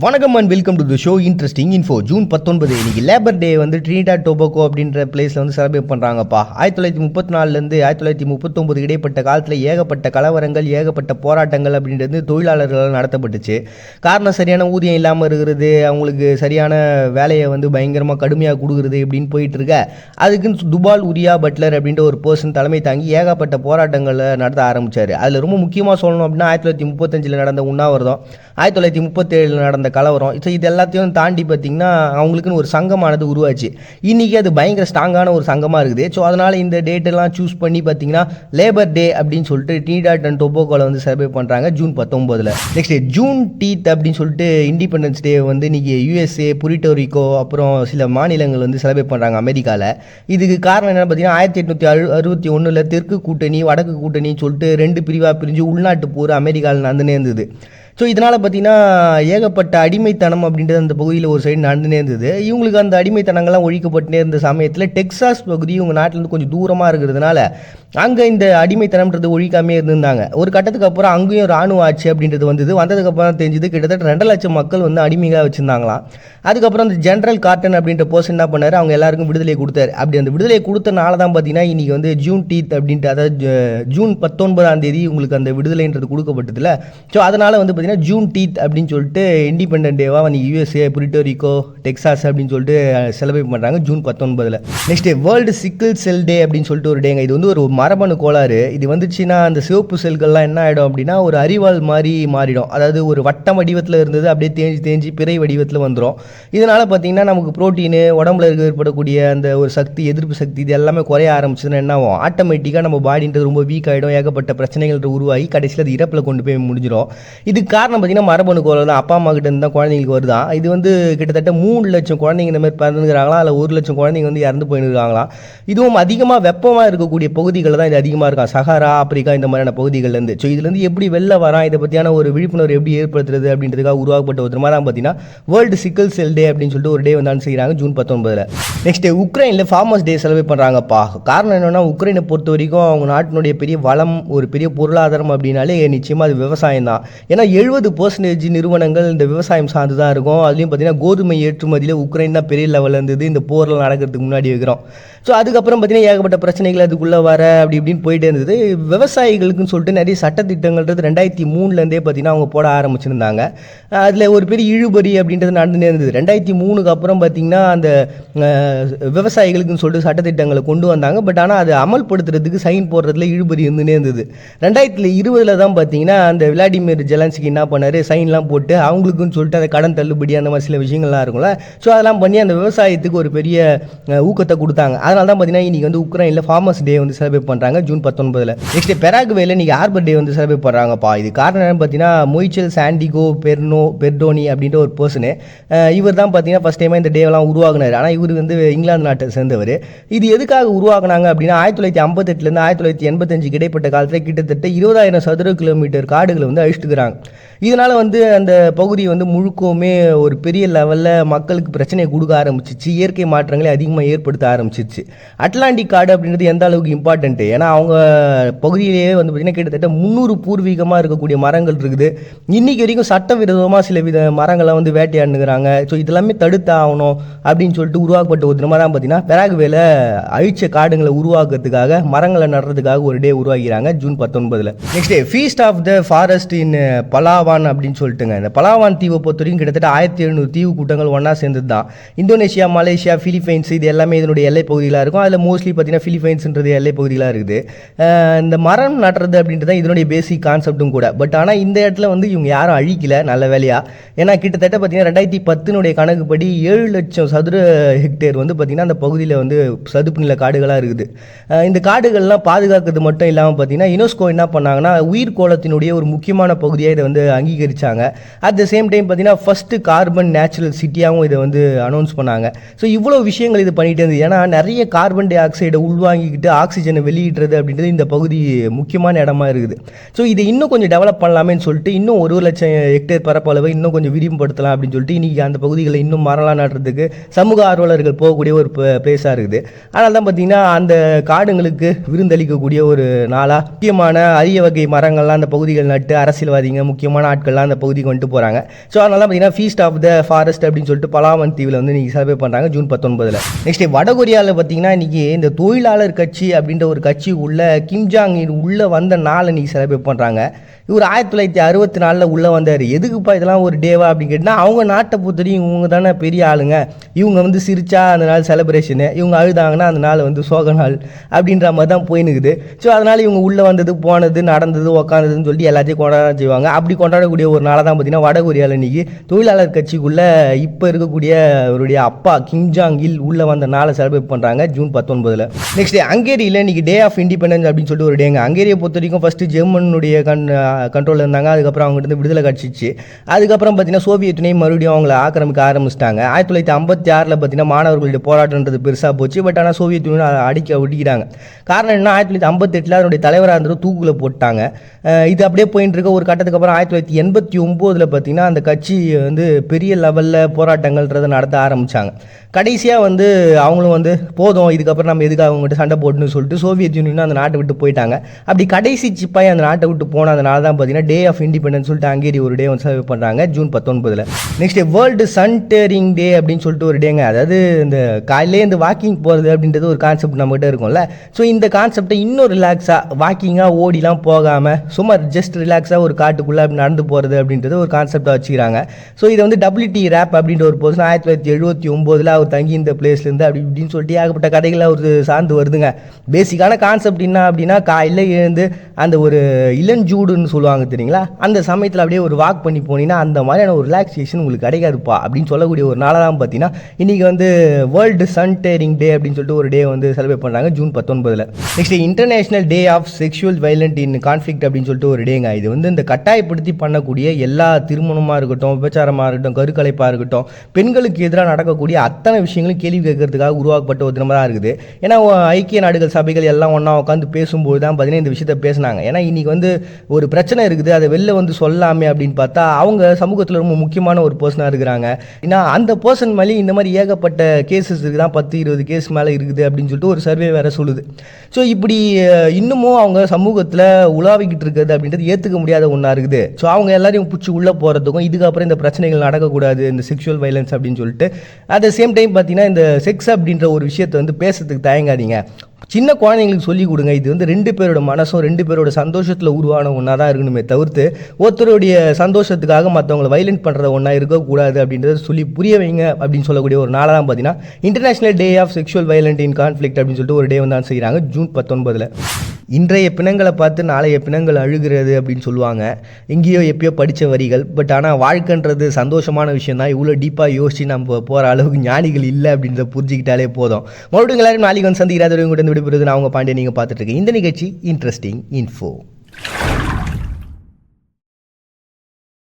வணக்கம் and welcome to the show interesting info June பத்தொன்பது. இன்னைக்கு லேபர் டே வந்து ட்ரினிடா டோபோக்கோ அப்படின்ற பிளேஸில் வந்து செலிப்ரேட் பண்ணுறாங்கப்பா ஆயிரத்தி தொள்ளாயிரத்தி முப்பத்தி நாலுலேருந்து ஆயிரத்தி தொள்ளாயிரத்தி முப்பத்தொம்பது இடைப்பட்ட காலத்தில் ஏகப்பட்ட கலவரங்கள் ஏகப்பட்ட போராட்டங்கள் அப்படின்றது தொழிலாளர்களால் நடத்தப்பட்டுச்சு. காரணம் சரியான ஊதியம் இல்லாமல் இருக்கிறது அவங்களுக்கு சரியான வேலையை வந்து பயங்கரமாக கடுமையாக கொடுக்குறது இப்படின்னு போயிட்டுருக்க அதுக்குன்னு துபால் உரியா பட்லர் அப்படின்ற ஒரு பர்சன் தலைமை தாங்கி ஏகப்பட்ட போராட்டங்களை நடத்த ஆரம்பிச்சார். அதில் ரொம்ப முக்கியமாக சொல்லணும் அப்படின்னா ஆயிரத்தி தொள்ளாயிரத்தி முப்பத்தஞ்சில் நடந்த உண்ணாவிரதம். ஆயிரத்தி தொள்ளாயிரத்தி முப்பத்தேழில் நடந்த கலவரம். ஸோ இது எல்லாத்தையும் தாண்டி பார்த்தீங்கன்னா அவங்களுக்குன்னு ஒரு சங்கமானது உருவாச்சு. இன்றைக்கி அது பயங்கர ஸ்ட்ராங்கான ஒரு சங்கமாக இருக்குது. ஸோ அதனால் இந்த டேட்டெல்லாம் சூஸ் பண்ணி பார்த்தீங்கன்னா லேபர் டே அப்படின்னு சொல்லிட்டு டீடாட் அண்ட் டொபோக்கோவில் வந்து செலிப்ரேட் பண்ணுறாங்க ஜூன் பத்தொம்போதில் நெக்ஸ்ட் ஜூன் டீத் அப்படின்னு சொல்லிட்டு இண்டிபெண்டன்ஸ் டே வந்து இன்றைக்கி யூஎஸ்ஏ புரிட்டோரிக்கோ அப்புறம் சில மாநிலங்கள் வந்து செலிப்ரேட் பண்ணுறாங்க அமெரிக்காவில் இதுக்கு காரணம் என்ன பார்த்தீங்கன்னா ஆயிரத்தி எட்நூற்றி அறு அறுபத்தி ஒன்றில் தெற்கு கூட்டணி வடக்கு கூட்டணின்னு சொல்லிட்டு ரெண்டு பிரிவாக பிரிஞ்சு உள்நாட்டு போர் அமெரிக்காவில் நடந்துனே இருந்தது. ஸோ இதனால் பார்த்தீங்கன்னா ஏகப்பட்ட அடிமைத்தனம் அப்படின்றது அந்த பகுதியில் ஒரு சைடு நடந்துனே இருந்தது. இவங்களுக்கு அந்த அடிமைத்தனங்கள்லாம் ஒழிக்கப்பட்டுனே இருந்த சமயத்தில் டெக்ஸாஸ் பகுதி இவங்க நாட்டிலேருந்து கொஞ்சம் தூரமாக இருக்கிறதுனால அங்கே இந்த அடிமைத்தனம்ன்றது ஒழிக்காமே இருந்திருந்தாங்க. ஒரு கட்டத்துக்கு அப்புறம் அங்கேயும் ராணுவ ஆட்சி அப்படின்றது வந்தது. வந்ததுக்கப்புறம் தெரிஞ்சது கிட்டத்தட்ட ரெண்டு லட்சம் மக்கள் வந்து அடிமையாக வச்சுருந்தாங்களாம். அதுக்கப்புறம் அந்த ஜென்ரல் கார்டன் அப்படின்ற போஸ்ட் என்ன பண்ணார்? அவங்க எல்லாருக்கும் விடுதலை கொடுத்தாரு. அப்படி அந்த விடுதலை கொடுத்தனால தான் பார்த்தீங்கன்னா இன்றைக்கி வந்து ஜூன் டீத் அப்படின்ட்டு அதாவது ஜூன் பத்தொன்பதாம் தேதி உங்களுக்கு அந்த விடுதலைன்றது கொடுக்கப்பட்டதில்ல ஸோ அதனால் வந்து பார்த்தீங்கன்னா ஜூன் டீத் அப்படின்னு சொல்லிட்டு இண்டிபெண்டன்ட் டேவாக வந்து யூஎஸ்ஏ புரிட்டோரிக்கோ டெக்சாஸ் அப்படின்னு சொல்லிட்டு செலிப்ரேட் பண்ணுறாங்க ஜூன் பத்தொன்பதில். நெக்ஸ்ட் வேர்ல்டு சிக்கிள் செல் டே அப்படின்னு சொல்லிட்டு ஒரு டேங்க இது வந்து ஒரு மரபணு கோளாறு. இது வந்துச்சுன்னா அந்த சிவப்பு செல்கள்லாம் என்ன ஆகிடும் அப்படின்னா ஒரு அறிவால் மாதிரி மாறிடும். அதாவது ஒரு வட்டம் வடிவத்தில் இருந்தது அப்படியே தேஞ்சு தேஞ்சு பிறை வடிவத்தில் வந்துடும் இதனால் பார்த்தீங்கன்னா நமக்கு புரோட்டீனு உடம்புல இருக்க ஏற்படக்கூடிய அந்த ஒரு சக்தி எதிர்ப்பு சக்தி இது எல்லாமே குறைய ஆரம்பிச்சதுன்னா என்ன ஆகும்? ஆட்டோமேட்டிக்காக நம்ம பாடின்றது ரொம்ப வீக் ஆகிடும் ஏகப்பட்ட பிரச்சனைகள் உருவாகி கடைசியில் அது இறப்பில் கொண்டு போய் முடிஞ்சிடும் இதுக்கு காரணம் பார்த்தீங்கன்னா மரபணு கோலம் தான் அப்பா அம்மா கிட்ட இருந்து தான் குழந்தைங்களுக்கு வருதான் இது வந்து கிட்டத்தட்ட மூணு லட்சம் குழந்தைங்க இந்த மாதிரி பிறந்துக்கிறாங்களா இல்லை ஒரு லட்சம் குழந்தைங்க வந்து இறந்து போயிருக்காங்களா? இதுவும் அதிகமாக வெப்பமாக இருக்கக்கூடிய பகுதிகளில் தான் இது அதிகமாக இருக்கும் சஹாரா ஆப்பிரிக்கா இந்த மாதிரியான பகுதிகள்லேருந்து ஸோ இதுலேருந்து எப்படி வெளில வரான்? இதை பற்றியான ஒரு விழிப்புணர்வு எப்படி ஏற்படுத்துறது அப்படின்றதுக்காக உருவாக்கப்பட்ட ஒரு மாதிரி தான் பார்த்தீங்கன்னா வேர்ல்டு சிக்கல் செல் டே அப்படின்னு சொல்லிட்டு ஒரு டே வந்து செய்கிறாங்க ஜூன் பத்தொன்பதில். நெக்ஸ்ட் உக்ரைனில் ஃபார்மர்ஸ் டே செலிப்ரேட் பண்ணுறாங்கப்பா காரணம் என்னென்னா உக்ரைனை பொறுத்த வரைக்கும் அவங்க நாட்டினுடைய பெரிய வளம் ஒரு பெரிய பொருளாதாரம் அப்படின்னாலே நிச்சயமாக அது விவசாயம் தான் ஏன்னா எழுபது பர்சன்டேஜ் நிறுவனங்கள் இந்த விவசாயம் சார்ந்து தான் இருக்கும். அதுலேயும் பார்த்தீங்கன்னா கோதுமை ஏற்றுமதியில் உக்ரைன் தான் பெரிய லெவலில் இருந்தது. இந்த போரில் நடக்கிறதுக்கு முன்னாடி வைக்கிறோம். ஸோ அதுக்கப்புறம் பார்த்தீங்கன்னா ஏகப்பட்ட பிரச்சனைகள் அதுக்குள்ளே வர அப்படி இப்படின்னு போயிட்டே இருந்தது. விவசாயிகளுக்குன்னு சொல்லிட்டு நிறைய சட்டத்திட்டங்கள்ன்றது ரெண்டாயிரத்தி மூணுலேருந்தே பார்த்தீங்கன்னா அவங்க போட ஆரம்பிச்சிருந்தாங்க. அதில் ஒரு பெரிய இழுபறி அப்படின்றது நடந்துனே இருந்தது. ரெண்டாயிரத்தி மூணுக்கு அப்புறம் பார்த்தீங்கன்னா அந்த விவசாயிகளுக்குன்னு சொல்லிட்டு சட்டத்திட்டங்களை கொண்டு வந்தாங்க. பட் ஆனால் அதை அமல்படுத்துறதுக்கு சைன் போடுறதுல இழுபறி இருந்துனே இருந்தது. ரெண்டாயிரத்தி இருபதில் தான் பார்த்தீங்கன்னா அந்த விளாடிமிர் ஜெலன்ஸ்கி என்ன பண்ணார்? சைன்லாம் போட்டு அவங்களுக்குன்னு சொல்லிட்டு அந்த கடன் தள்ளுபடி அந்த மாதிரி சில விஷயங்கள்லாம் இருக்கும்ல. ஸோ அதெல்லாம் பண்ணி அந்த விவசாயத்துக்கு ஒரு பெரிய ஊக்கத்தை கொடுத்தாங்க. அதனால தான் பார்த்தீங்கன்னா இன்றைக்கி வந்து உக்ரைனில் ஃபார்மர்ஸ் டே வந்து செலிப்ரேட் பண்ணுறாங்க ஜூன் பத்தொன்பதில். நெக்ஸ்ட் பெராகுவேல இன்றைக்கி ஆர்பர் டே வந்து செலிப்ரேட் பண்ணுறாங்கப்பா இது காரணம் என்னன்னு பார்த்தீங்கன்னா மொய்ச்சல் சாண்டிகோ பெர்னோ பெர்டோனி அப்படின்ற ஒரு பர்சனு இவர் தான் பார்த்தீங்கன்னா ஃபஸ்ட் டைமாக இந்த டேவெல்லாம் உருவாகினார் ஆனால் இவர் வந்து இங்கிலாந்து நாட்டை சேர்ந்தவர். இது எதுக்காக உருவாக்குனாங்க அப்படின்னா ஆயிரத்தி தொள்ளாயிரத்தி ஐம்பத்தெட்டுலேருந்து ஆயிரத்தி தொள்ளாயிரத்தி எண்பத்தஞ்சுக்கு இடைப்பட்ட காலத்தில் கிட்டத்தட்ட இருபதாயிரம் சதுர கிலோமீட்டர் காடுகளை வந்து அழிச்சிட்டுக்கிறாங்க இதனால் வந்து அந்த பகுதி வந்து முழுக்கவுமே ஒரு பெரிய லெவலில் மக்களுக்கு பிரச்சனையை கொடுக்க ஆரம்பிச்சிச்சு. இயற்கை மாற்றங்களை அதிகமாக ஏற்படுத்த ஆரம்பிச்சிச்சு. அட்லாண்டிக் காடு அப்படின்றது எந்த அளவுக்கு இம்பார்ட்டண்ட்டு ஏன்னா அவங்க பகுதியிலேயே வந்து பார்த்திங்கன்னா கிட்டத்தட்ட முந்நூறு பூர்வீகமாக இருக்கக்கூடிய மரங்கள் இருக்குது. இன்றைக்கி வரைக்கும் சட்டவிரோதமாக சில வித மரங்களை வந்து வேட்டையாடுனுங்கிறாங்க ஸோ இதெல்லாமே தடுத்து ஆகணும் அப்படின்னு சொல்லிட்டு உருவாக்கப்பட்ட ஒரு தினமாக தான் பார்த்தீங்கன்னா பெராகுவேல அழிச்ச காடுங்களை உருவாக்குறதுக்காக மரங்களை நடுறதுக்காக ஒரு டே உருவாக்கிறாங்க ஜூன் பத்தொன்பதில். Next day feast of the forest in Palawan அப்படின்னு சொல்லிட்டுங்க. இந்த பலாவான் தீவை பொறுத்த வரைக்கும் கிட்டத்தட்ட ஆயிரத்தி எழுநூறு தீவு கூட்டங்கள் ஒன்றா சேர்ந்தது தான் இந்தோனேஷியா மலேசியா ஃபிலிப்பைன்ஸ் இது எல்லாமே இதனுடைய எல்லை பகுதிகளாக இருக்கும். அதில் மோஸ்ட்லி பார்த்தீங்கன்னா ஃபிலிப்பைன்ஸ்ன்றது எல்லை பகுதிகளாக இருக்குது. இந்த மரம் நடுறது அப்படின்றது தான் இதனுடைய பேசிக் கான்செப்ட்டும் கூட. பட் ஆனால் இந்த இடத்துல வந்து இவங்க யாரும் அழிக்கல நல்ல வேலையாக ஏன்னா கிட்டத்தட்ட பார்த்தீங்கன்னா ரெண்டாயிரத்தி பத்தினுடைய கணக்குப்படி ஏழு லட்சம் சதுர ஹெக்டேர் வந்து பார்த்தீங்கன்னா அந்த பகுதியில் வந்து சதுப்பு நில காடுகளாக இருக்குது. இந்த காடுகள்லாம் பாதுகாக்கிறது மட்டும் இல்லாமல் பார்த்தீங்கன்னா யுனெஸ்கோ என்ன பண்ணாங்கன்னா உயிர் கோலத்தினுடைய ஒரு முக்கியமான பகுதியாக இதை வந்து அங்கீகரிச்சாங்க. அட் த சேம் டைம் பார்த்தீங்கன்னா ஃபஸ்ட்டு கார்பன் நேச்சுரல் சிட்டியாகவும் இதை வந்து அனௌன்ஸ் பண்ணாங்க. ஸோ இவ்வளோ விஷயங்கள் இது பண்ணிகிட்டே இருந்தது. ஏன்னா நிறைய கார்பன் டை ஆக்சைடை உள்வாங்கிக்கிட்டு ஆக்சிஜனை வெளியிடுறது அப்படின்றது இந்த பகுதி முக்கியமான இடமா இருக்குது. ஸோ இதை இன்னும் கொஞ்சம் டெவலப் பண்ணலாமேன்னு சொல்லிட்டு இன்னும் ஒரு லட்சம் ஹெக்டேர் பரப்பளவை இன்னும் கொஞ்சம் விரிவுபடுத்தலாம் அப்படின்னு சொல்லிட்டு இன்றைக்கி அந்த பகுதிகளை இன்னும் மரலாம் நடுறதுக்கு சமூக ஆர்வலர்கள் போகக்கூடிய ஒரு பிளேஸாக இருக்குது. அதனால தான் பார்த்தீங்கன்னா அந்த காடுங்களுக்கு விருந்தளிக்கக்கூடிய ஒரு நாளாக முக்கியமான அரிய வகை மரங்கள்லாம் அந்த பகுதிகள் நட்டு அரசியல்வாதிங்க முக்கியமான ஆட்கள்லாம் அந்த பகுதிக்கு வந்துட்டு போகிறாங்க ஸோ அதனால பார்த்தீங்கன்னா ஃபீஸ்ட் ஆஃப் த ஃபாரஸ்ட் அப்படின்னு சொல்லிட்டு பலாவன் தீவில் வந்து இன்றைக்கி செலிப்ரேட் பண்ணுறாங்க ஜூன் பத்தொன்பதில். நெக்ஸ்ட் வடகொரியாவில் பார்த்தீங்கன்னா இன்றைக்கி இந்த தொழிலாளர் கட்சி அப்படின்ற ஒரு கட்சி உள்ள கிம்ஜாங் உள்ளே வந்த நாளை இன்றைக்கி செலிப்ரேட் பண்ணுறாங்க இவர் ஆயிரத்தி தொள்ளாயிரத்தி அறுபத்தி நாலில் உள்ளே வந்தார். எதுக்குப்பா இதெல்லாம் ஒரு டேவா அப்படின்னு கேட்டால் அவங்க நாட்டை பொறுத்தவரையும் இவங்க தானே பெரிய ஆளுங்க. இவங்க வந்து சிரிச்சா அந்த நாள் செலிப்ரேஷனு இவங்க அழுதாங்கன்னா அந்த நாள் வந்து சோக நாள் அப்படின்ற மாதிரி தான் போயினுக்குது ஸோ அதனால் இவங்க உள்ளே வந்தது போனது நடந்தது உக்காந்ததுன்னு சொல்லி எல்லாத்தையும் கொண்டாட செய்வாங்க. அப்படி கொண்டாடக்கூடிய ஒரு நாளாக தான் பார்த்தீங்கன்னா வடகொரியாவில் இன்றைக்கி தொழிலாளர் கட்சிக்குள்ளே இப்போ இருக்கக்கூடிய அவருடைய அப்பா கிம்ஜாங் இல் உள்ளே வந்த நாளை செலிப்ரேட் பண்ணுறாங்க ஜூன் பத்தொன்பதில். நெக்ஸ்ட் ஹங்கேரியில் இன்றைக்கி டே ஆஃப் இண்டிபெண்டன்ஸ் அப்படின்னு சொல்லிட்டு ஒரு டேங்க ஹங்கேரியை பொறுத்த வரைக்கும் ஃபஸ்ட்டு ஜெர்மனுடைய கண் கண்ட்ரோலில் இருந்தாங்க. அதுக்கப்புறம் அவங்ககிட்ட இருந்து விடுதலை கட்சிச்சு. அதுக்கப்புறம் பார்த்தீங்கன்னா சோவியத் யுனியன் மறுபடியும் அவங்கள ஆக்கிரமிக்க ஆரம்பிச்சிட்டாங்க. ஆயிரத்தி தொள்ளாயிரத்தி ஐம்பத்தி ஆறில் பார்த்தீங்கன்னா மாணவர்களுடைய போராட்டம்ன்றது பெருசாக போச்சு. பட் ஆனால் சோவியத் யூனியன் அடிக்க ஒட்டிக்கிறாங்க காரணம் என்ன ஆயிரத்தி தொள்ளாயிரத்தி ஐம்பத்தெட்டில் அதனுடைய தலைவராக இருந்தது தூக்குல போட்டாங்க. இது அப்படியே போயிட்டு இருக்க ஒரு கட்டத்துக்கு அப்புறம் ஆயிரத்தி தொள்ளாயிரத்தி எண்பத்தி ஒம்போதில் பார்த்தீங்கன்னா அந்த கட்சி வந்து பெரிய லெவலில் போராட்டங்கள்ன்றதை நடத்த ஆரம்பித்தாங்க கடைசியாக வந்து அவங்களும் வந்து போதும் இதுக்கப்புறம் நம்ம எதுக்காக அவங்ககிட்ட சண்டை போட்டுன்னு சொல்லிட்டு சோவியத் யூனியனும் அந்த நாட்டை விட்டு போயிட்டாங்க. அப்படி கடைசி சிப்பாய் அந்த நாட்டை விட்டு போனதுனால தான் பார்த்தீங்கன்னா டே ஆஃப் இண்டிபெண்டன்ஸ் சொல்லிட்டு ஹங்கேரி ஒரு டே வந்து செலிப்ரேட் பண்ணுறாங்க ஜூன் பத்தொன்பதில். Next world sauntering day அப்படின்னு சொல்லிட்டு ஒரு டேங்க அதாவது இந்த காலையிலே இந்த வாக்கிங் போகிறது அப்படின்றது ஒரு கான்செப்ட் நம்மகிட்ட இருக்கும்ல. ஸோ இந்த கான்செப்டை இன்னும் ரிலாக்ஸாக வாக்கிங்காக ஓடிலாம் போகாமல் சும்மா ஜஸ்ட் ரிலாக்ஸாக ஒரு காட்டுக்குள்ளே கான்செப்ட் நடந்து போகிறது அப்படின்றது ஒரு கான்செப்டாக வச்சுக்கிறாங்க. ஸோ இதை வந்து டபிள்யூடி ரேப் அப்படின்ற ஒரு பர்சன் ஆயிரத்தி தொள்ளாயிரத்தி எழுபத்தி ஒம்போதில் அவர் தங்கி இந்த பிளேஸ்லேருந்து அப்படி இப்படின்னு சொல்லிட்டு ஏகப்பட்ட கதைகளை அவர் சார்ந்து வருதுங்க. பேசிக்கான கான்செப்ட் என்ன அப்படின்னா காலையில் எழுந்து அந்த ஒரு இளஞ்சூடுன்னு சொல்லுவாங்க தெரியுங்களா? அந்த சமயத்தில் அப்படியே ஒரு வாக் பண்ணி போனீங்கன்னா அந்த மாதிரியான ஒரு ரிலாக்ஸேஷன் உங்களுக்கு கிடைக்காதுப்பா அப்படின்னு சொல்லக்கூடிய ஒரு நாளாக தான் பார்த்தீங்கன்னா இன்றைக்கி வந்து வேர்ல்டு சன் டேரிங் டே அப்படின்னு சொல்லிட்டு ஒரு டே வந்து செலிப்ரேட் பண்ணுறாங்க ஜூன் பத்தொன்பதில். Next international day of sexual violent in conflict அப்படின்னு சொல்லிட்டு ஒரு டேங்க இது வந்து இந்த கட்டாயப்படுத்தி பண்ணக்கூடிய எல்லா திருமணமாக இருக்கட்டும் விபச்சாரமாக இருக்கட்டும் கருக்கலைப்பாக இருக்கட்டும் பெண்களுக்கு எதிராக நடக்கக்கூடிய அத்தனை விஷயங்களும் கேள்வி கேட்கறதுக்காக உருவாக்கப்பட்ட ஒரு தினமாக இருக்குது. ஏன்னா ஐக்கிய நாடுகள் சபைகள் எல்லாம் ஒன்றா உட்காந்து பேசும்போது தான் பார்த்தீங்கன்னா இந்த விஷயத்த பேசுனாங்க. ஏன்னா இன்றைக்கி வந்து ஒரு பிரச்சனை இருக்குது. அதை வெளில வந்து சொல்லாமே அப்படின்னு பார்த்தா அவங்க சமூகத்தில் ரொம்ப முக்கியமான ஒரு பர்சனாக இருக்கிறாங்க. ஏன்னா அந்த பர்சன் மேலே இந்த மாதிரி ஏகப்பட்ட கேசஸ் இருக்குதான் பத்து இருபது கேஸ் மேலே இருக்குது அப்படின்னு சொல்லிட்டு ஒரு சர்வே வேறு சொல்லுது. ஸோ இப்படி இன்னமும் அவங்க சமூகத்தில் உலாவிக்கிட்டு இருக்கிறது அப்படின்றது ஏற்றுக்க முடியாத ஒன்றா இருக்குது. ஸோ அவங்க எல்லாரையும் பிடிச்சி உள்ளே போகிறதுக்கும் இதுக்கப்புறம் இந்த பிரச்சனைகள் நடக்கக்கூடாது இந்த செக்ஷுவல் வைலன்ஸ் அப்படின்னு சொல்லிட்டு அட் த சேம் டைம் பார்த்தீங்கன்னா இந்த செக்ஸ் அப்படின்ற ஒரு விஷயத்தை வந்து பேசுறதுக்கு தயங்காதீங்க. சின்ன குழந்தைங்களுக்கு சொல்லிக் கொடுங்க. இது வந்து ரெண்டு பேரோட மனசும் ரெண்டு பேரோட சந்தோஷத்தில் உருவான ஒன்றா தான் இருக்கணுமே தவிர்த்து ஒருத்தருடைய சந்தோஷத்துக்காக மற்றவங்களை வைலண்ட் பண்ணுற ஒன்றா இருக்கக்கூடாது அப்படின்றத சொல்லி புரிய வைங்க அப்படின்னு சொல்லக்கூடிய ஒரு நாளாக தான் பார்த்தீங்கன்னா international day of sexual violent in conflict அப்படின்னு சொல்லிட்டு ஒரு டே வந்து தான் செய்கிறாங்க ஜூன் பத்தொன்பதில். இன்றைய பிணங்களை பார்த்து நாளைய பிணங்கள் அழுகிறது அப்படின்னு சொல்லுவாங்க. எங்கேயோ எப்பயோ படித்த வரிகள் பட் ஆனால் வாழ்க்கைன்றது சந்தோஷமான விஷயம் தான். இவ்வளோ டீப்பாக யோசிச்சு நம்ம போகிற அளவுக்கு ஞானிகள் இல்லை அப்படின்றத புரிஞ்சுக்கிட்டாலே போதும். மறுபடியும் எல்லாரும் நாளைக்கு வந்து சந்திக்கிறாத கூட நான் அவங்க பாண்டிய நீங்கள் பார்த்துட்டு இருக்கேன் இந்த நிகழ்ச்சி இன்ட்ரெஸ்டிங் இன்ஃபோ